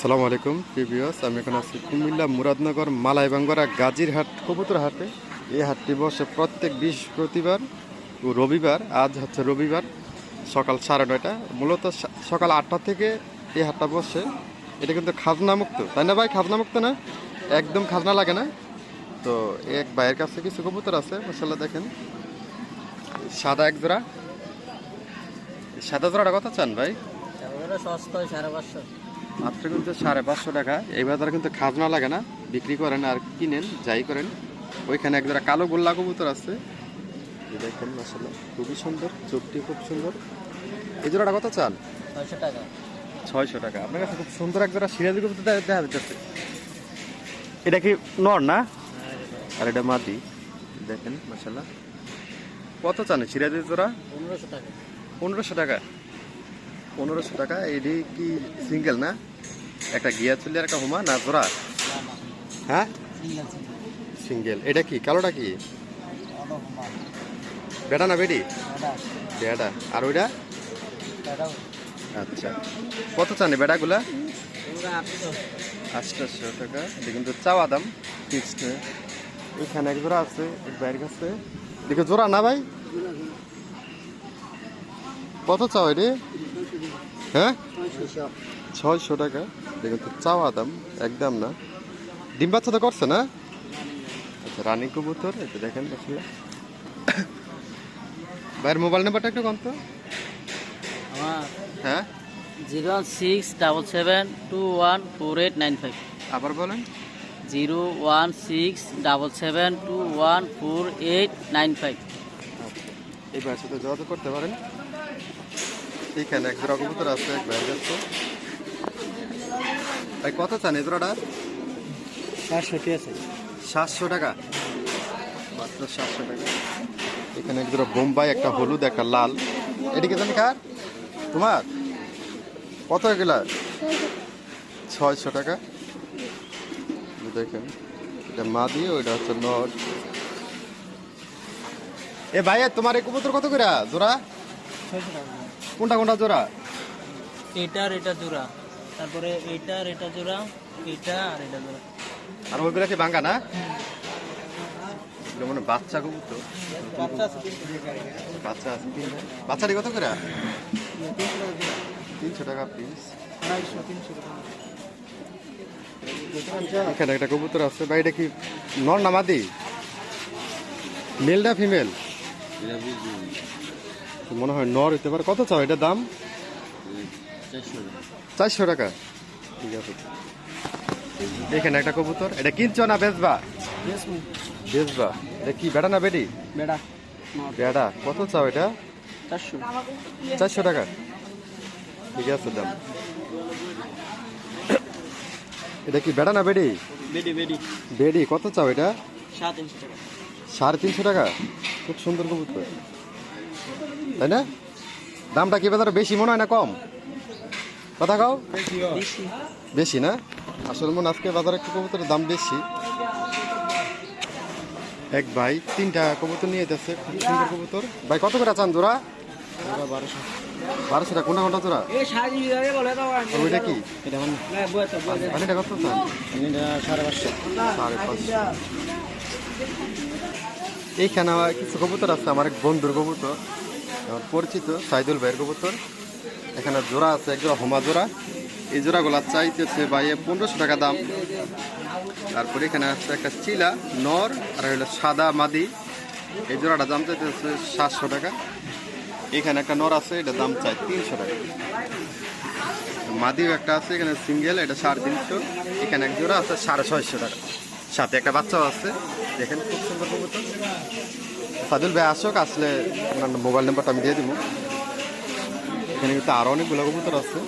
আসসালামু আলাইকুম প্রিভিয়াস আমি এখন আছি কুমিল্লা মুরাদনগর মালাইবাঙ্গরা গাজীর হাট কবুতর হাটে এই হাটটি বসে প্রত্যেক বৃহস্পতিবার ও রবিবার, আজ হচ্ছে রবিবার, সকাল সাড়ে নয়টা। মূলত সকাল আটটা থেকে এই হাটটা বসে। এটা কিন্তু খাজনা মুক্ত তাই না ভাই? খাজনা মুক্ত না? একদম খাজনা লাগে না? তো এক ভাইয়ের কাছে কিছু কবুতর আছে মশাল্লা দেখেন। সাদা এক জোড়া সাদা জোড়াটা কত চান ভাই? সস্তায় সাড়ে পাঁচশো। মাত্র কিন্তু সাড়ে পাঁচশো টাকা। এই বাজারে কিন্তু খাজনা লাগে না বিক্রি করেন আর কিনেন যাই করেন। ওইখানে এক জোড়া কালো গোল্লা কবুতর আছে। দেখেন মাসাল্লাহ খুবই সুন্দর চোখটি খুব সুন্দর। এই জোড়াটা কত চান? ছয়শো টাকা। ছয়শো টাকা। আপনার কাছে খুব সুন্দর এক জোড়া সিরাজি কবুতর দেখা যাচ্ছে। এটা কি নর না? আর এটা মাটি। দেখেন মাসাল্লাহ কত চান সিরাজি জোড়া? পনেরোশো টাকা। পনেরোশো টাকা। পনেরোশো টাকা এটি কি সিঙ্গেল না? একটা গিয়া চুলি আর একটা হুমা, না জোড়া? হ্যাঁ? সিঙ্গেল এটা কি? কালোটা কি? বেটা না বেটি বেটা আর ওইটা? আচ্ছা। কত চান বেটাগুলা আটশো টাকা। এটা কিন্তু চাওয়া দাম ফিক্সড এখানে এক জোড়া আছে, এক বাইরের কাছে। দেখে জোড়া না ভাই? কত চাও এটি হ্যাঁ? ছয়শো টাকা। দেখুন তো চাওয়া দাম একদম না। ডিম বাচ্চা তো করছে না? আচ্ছা রানী কবুতর এটা দেখেন আসলে ভাইয়ের মোবাইল নাম্বারটা একটু কম তো হ্যাঁ? Zero one six double seven two one four eight nine five. আবার বলেন। Zero one six double seven two one four eight nine five. আচ্ছা এই ভাইয়ের সাথে যোগাযোগ করতে পারেন। এখানে এক জোড়া কবুতর আছে এক ভাইয়ের কাছে। ভাই কত চান এই জোড়াটা? চারশোটি আছে। সাতশো টাকা। মাত্র সাতশো টাকা। এখানে এক দুটো বোম্বাই একটা হলুদ একটা লাল। এদিকে জানি কার? তোমার? কত এগুলা? ছয়শো টাকা। দেখেন এটা মা দিয়ে ওইটা হচ্ছে নট এ ভাইয়া তোমার এই কবুতর কত করে? জোড়া? কোনটা কোনটা জোড়া? এটার এটা জোড়া। তারপরে এটার এটা জোড়া এটা আর এটা জোড়া। আর ওইগুলা কি ভাঙ্গা না? মনে বাচ্চা কবুতর। বাচ্চা আছে। বাচ্চা আছে। তিনটা বাচ্চাটি কত করে? তিনশো টাকা পিস এখানে একটা কবুতর আছে। বা এটা কি নর না মাদি? মেল না ফিমেল মনে হয় নর হইতে পারে? কত চাও এটা দাম? চারশো টাকা। ঠিক আছে। এখানে একটা কবুতর এটা কিনছো না বেচবা? বেচবা। এটা কি বেটা না বেটি বেড়া। বেটা কত চাও এটা? চারশো। টাকা। ঠিক আছে দাম। এটা কি বেটা না বেডি? বেডি বেডি। বেডি। কত চাও এটা? সাড়ে তিনশো টাকা। খুব সুন্দর কবুতর। তাই না? দামটা কি বাজারে বেশি মনে হয় না কম? কথা কাও। বেশি না? আসলে মনে আজকে বাজারে একটু কবুতরের দাম বেশি। এক ভাই তিনটা কবুতর নিয়ে যাচ্ছে, খুব সুন্দর কবুতর। ভাই, কত করে চান জোড়া? বারোশো বারোশো টাকা কোনটা কোনটা জোড়া? ওইটা কি? এটা চান? সাড়ে পাঁচশো। পাঁচশো এইখানে আমার কিছু কবুতর আছে, আমার এক বন্ধুর কবুতর। আমার পরিচিত সাইদুল ভাইয়ের কবুতর। এখানে জোড়া আছে, এক জোড়া হোমা জোড়া। এই জোড়াগুলা চাইতেছে বাইয়ে পনেরোশো টাকা দাম। তারপরে এখানে আছে একটা চিলা, নর, আর হলো সাদা মাদি। এই জোড়াটা দাম চাইতেছে সাতশো টাকা। এখানে একটা নর আছে, এটা দাম চাই তিনশো টাকা। মাদিও একটা আছে, এখানে সিঙ্গেল, এটা সাড়ে তিনশো। এখানে এক জোড়া আছে সাড়ে ছয়শো টাকা। সাথে একটা বাচ্চাও আছে, দেখেন খুব সুন্দর কবুতর। সাদুল ভাই আসুক, আসলে আপনার মোবাইল নাম্বারটা আমি দিয়ে দিব। এখানে কিন্তু আরও অনেকগুলো কবুতর আছে।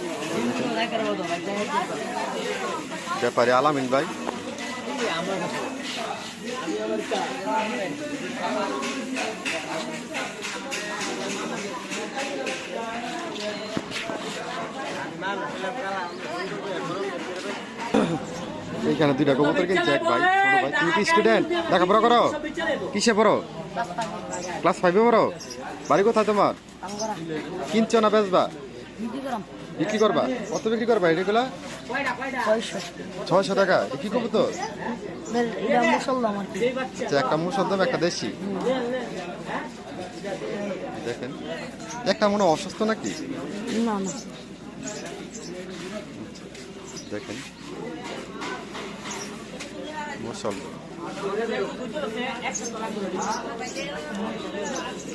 ব্যাপারে আলামিন ভাই। এইখানে দুইটা কবুতর কিনছে এক ভাই ভাই। তুমি কি স্টুডেন্ট দেখা লেখাপড়া করো। কিসে পড়ো? ক্লাস ফাইভে পড়ো। বাড়ি কোথায় তোমার? কিনছো না বেচবা? বিক্রি করবা? কত বিক্রি করবা এগুলা ছয়শো। টাকা। এ কি কবুতর? এটা মুসলমান আর কি। আচ্ছা একটা মুসলদম একটা দেশি। দেখেন। একটা মনে অসুস্থ নাকি? না না। দেখেন। মুসলদম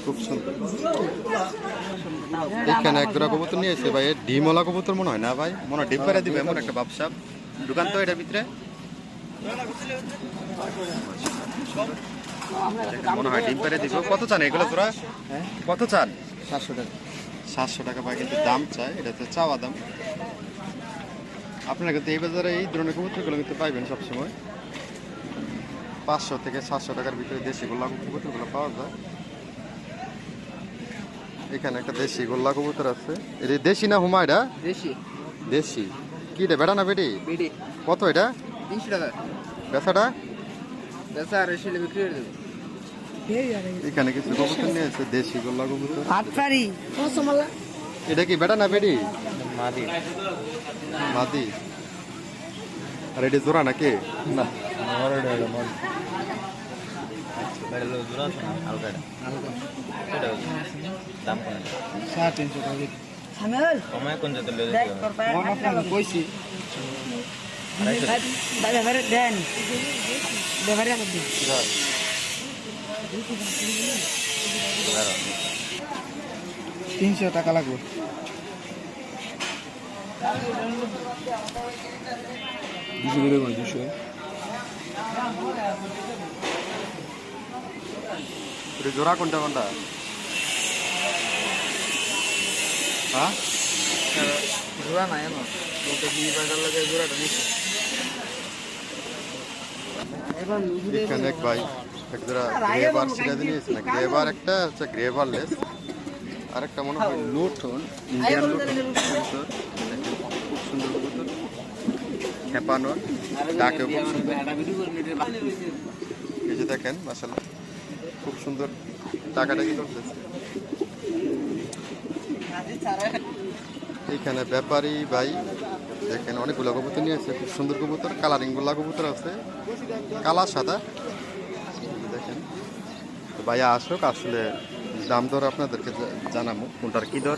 খুব সুন্দর। এখানে এক জোড়া কবুতর নিয়ে এসে ভাই এ ডিমওয়ালা কবুতর মনে হয় না ভাই? মনে হয় ডিম পেরে দিবে এমন একটা বাপসাপ দোকান তো এটার ভিতরে? মনে হয় ডিম পেরে দিব। কত চান এগুলো তোরা কত চান? সাতশো টাকা। সাতশো টাকা ভাই কিন্তু দাম চাই এটা তো চাওয়া দাম। আপনারা কিন্তু এই বাজারে এই ধরনের কবুতরগুলো কিন্তু পাইবেন সবসময়। পাঁচশো থেকে সাতশো টাকার ভিতরে দেশি গোল্লা কবুতরগুলো পাওয়া যায়। এখানে একটা দেশি গোল্লা কবুতর আছে। এটা দেশি না হুমা এটা? দেশি। দেশি। কি রে বেটা না বেটি বিডি। কত এটা? তিনশো টাকা। বিক্রি করে দেবো। এখানে কিছু কবুতর নিয়ে দেশি গোল্লা কবুতর। এটা কি বেটা না বেটি মাদি। মাদি। আর এটা জোড়া নাকি? না। সাড়ে তিনশো টাকা বিক্রি। সামেল দেখ তোর পায়ে মন আপনাকে কইছি ব্যাপারে দেন ব্যাপারে দিন তিনশো টাকা লাগবে দুশো করে কোন দুশো নাই এখন ওকে দুই টাকার লাগে জোড়াটা নিচ্ছে এবার লুজুরে এখানে এক ভাই এক জোড়া গ্রেবার সিরা দিয়েছে না গ্রেবার একটা হচ্ছে গ্রেবার লেস আর একটা মনে হয় লুটন ইন্ডিয়ান লুটন কবুতর। দেখেন, খুব সুন্দর কবুতর ডাকেও খুব সুন্দর এই যে দেখেন মাসাল্লাহ খুব সুন্দর টাকাটা কি করতেছে। এইখানে ব্যাপারী ভাই দেখেন অনেকগুলো কবুতর নিয়ে আছে খুব সুন্দর কবুতর কালারিংগুলা কবুতর আছে। কালা সাদা। দেখেন ভাইয়া আসুক আসলে দাম দর আপনাদেরকে জানাব কোনটার কি দর।